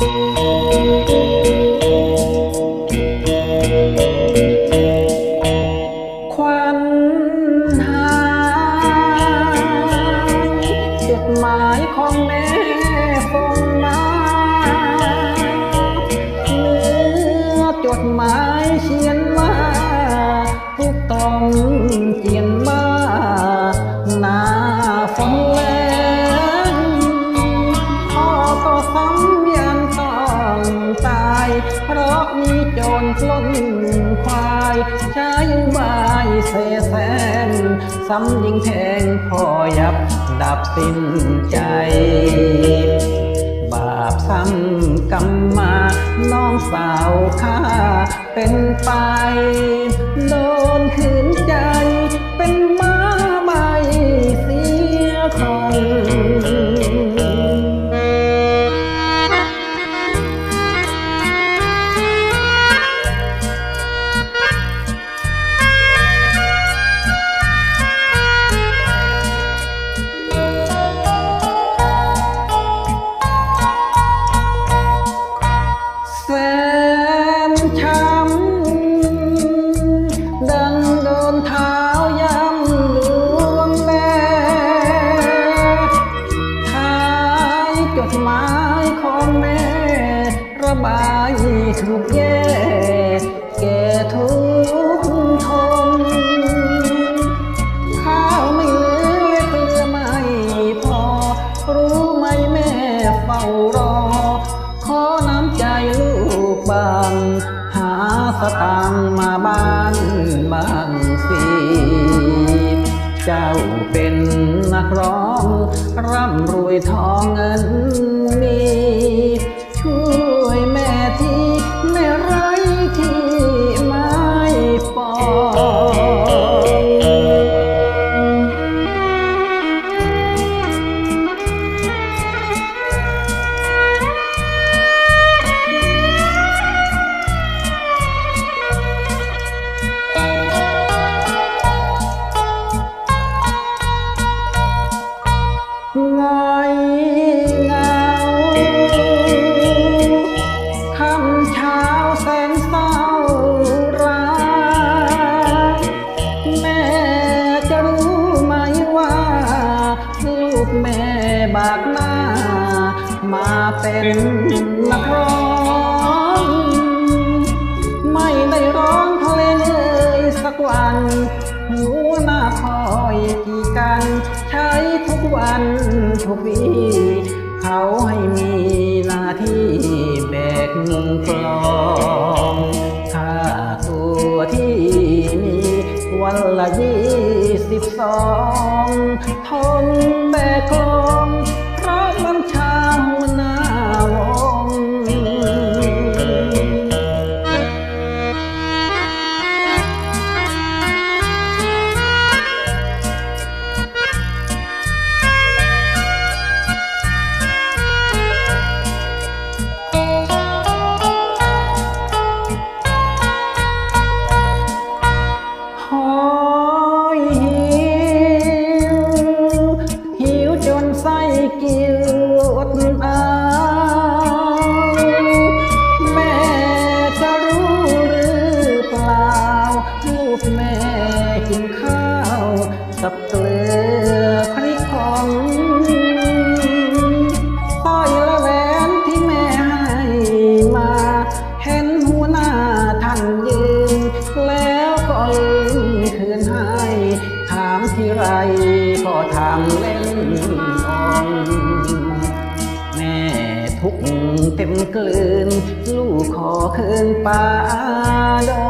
ควันหาจดหมายของแม่ส่งมาเนื้อจดหมายเขียนมาทุกตอนเขียนมา เสแสร้งซ้ำยิงแทงพ่อยับดับสิ้นใจ บาปซ้ำกรรมมา น้องสาวข้าเป็นไปโด เจ้าเป็นนักร้อง ร่ำรวยทองเงินมี ช่วยแม่ที่แม่ไรที่ เช้าแสนเศร้าร้ายแม่จะรู้ไหมว่าลูกแม่บากหน้า มาเป็นนักร้อง ไม่ได้ร้องเพลงเลยสักวันหัวหน้าคอยกี่กัน ใช้ทุกวันทุกวีเขาให้มีหน้าที่ กกลองค่าตัวที่มีวันละยี่สิบสองทนแบกล กับเกลือพริกของสร้อยและแหวนที่แม่ให้มา เห็นหัวหน้าท่านยืน แล้วก็ลืมคืนให้ ถามที่ไรก็ทำเล่นองแม่ทุกข์เต็มกลืน ลูกขอคืนป่าดง